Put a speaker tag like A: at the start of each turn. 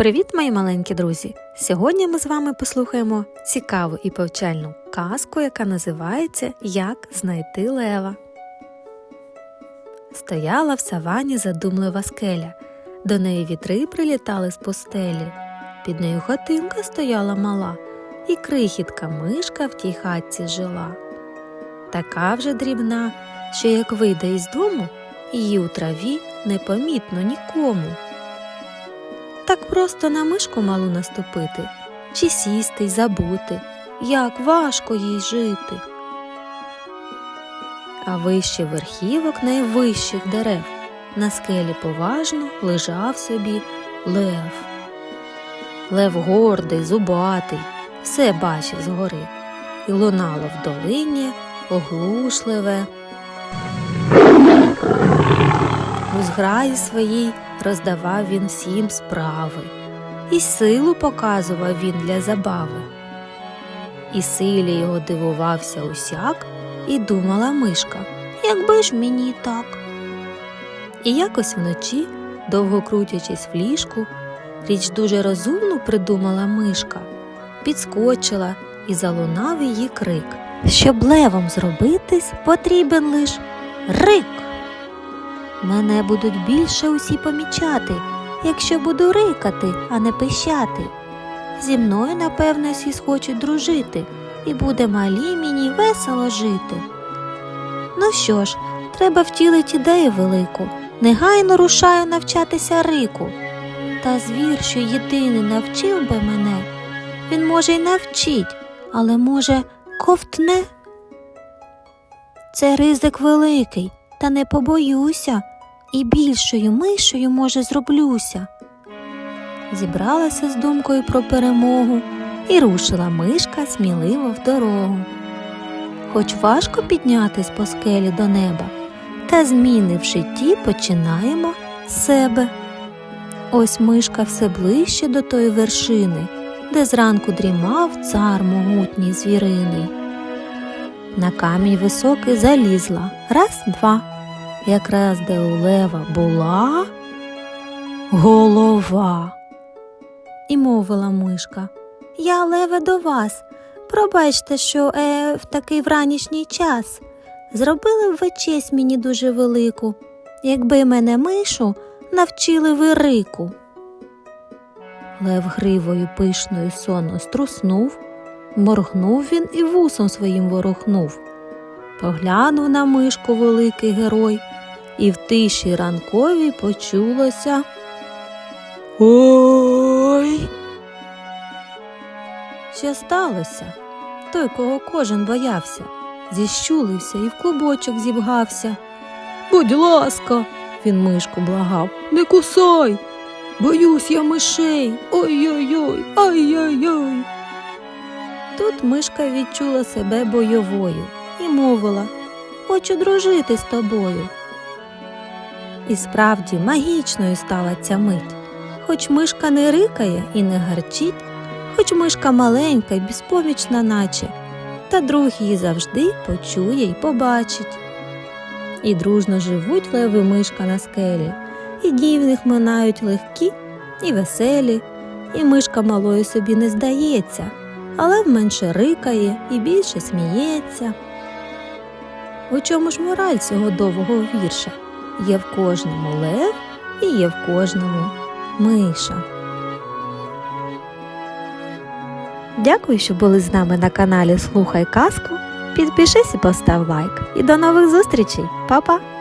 A: Привіт, мої маленькі друзі! Сьогодні ми з вами послухаємо цікаву і повчальну казку, яка називається Як знайти лева. Стояла в савані задумлива скеля. До неї вітри прилітали з пустелі. Під нею хатинка стояла мала, і крихітка мишка в тій хатці жила. Така вже дрібна, що як вийде із дому, її у траві непомітно нікому. Так просто на мишку малу наступити, чи сісти й забути, як важко їй жити. А вище верхівок найвищих дерев на скелі поважно лежав собі лев. Лев гордий, зубатий, все бачив згори, і лунало в долині оглушливе. У зграї своїй роздавав він всім справи, і силу показував він для забави. І силі його дивувався усяк, і думала мишка, якби ж мені так. І якось вночі, довго крутячись в ліжку, річ дуже розумну придумала мишка, підскочила і залунав її крик. Щоб левом зробитись, потрібен лиш рик. Мене будуть більше усі помічати, якщо буду рикати, а не пищати. Зі мною, напевно, всі схочуть дружити, і буде малі мені весело жити. Ну що ж, треба втілити ідею велику, негайно рушаю навчатися рику. Та звір, що єдиний навчив би мене, він може й навчить, але може ковтне. Це ризик великий, та не побоюся, і більшою мишею, може, зроблюся. Зібралася з думкою про перемогу і рушила мишка сміливо в дорогу. Хоч важко піднятись по скелі до неба, та зміни в житті починаємо з себе. Ось мишка все ближче до тої вершини, де зранку дрімав цар могутній звіриний. На камінь високий залізла, раз, два, якраз де у лева була голова. І мовила мишка, я леве до вас. Пробачте, що е, в такий вранішній час. Зробили б ви честь мені дуже велику, якби мене мишу навчили ви рику. Лев гривою пишною сонно струснув, моргнув він і вусом своїм ворухнув. Поглянув на мишку великий герой, і в тиші ранковій почулося Ой. Що сталося? Той, кого кожен боявся, зіщулився і в клубочок зібгався. Будь ласка, він мишку благав, не кусай. Боюсь я мишей. Ой-ой-ой, ай-яй-яй. Тут мишка відчула себе бойовою і мовила Хочу дружити з тобою. І справді магічною стала ця мить. Хоч мишка не рикає і не гарчить, хоч мишка маленька й безпомічна, наче, та друг її завжди почує й побачить. І дружно живуть леви мишка на скелі, і дні в них минають легкі і веселі, і мишка малою собі не здається, але менше рикає і більше сміється. У чому ж мораль цього довгого вірша? Є в кожному лев і є в кожному миша. Дякую, що були з нами на каналі Слухай казку. Підпишись і постав лайк. І до нових зустрічей, Па-па!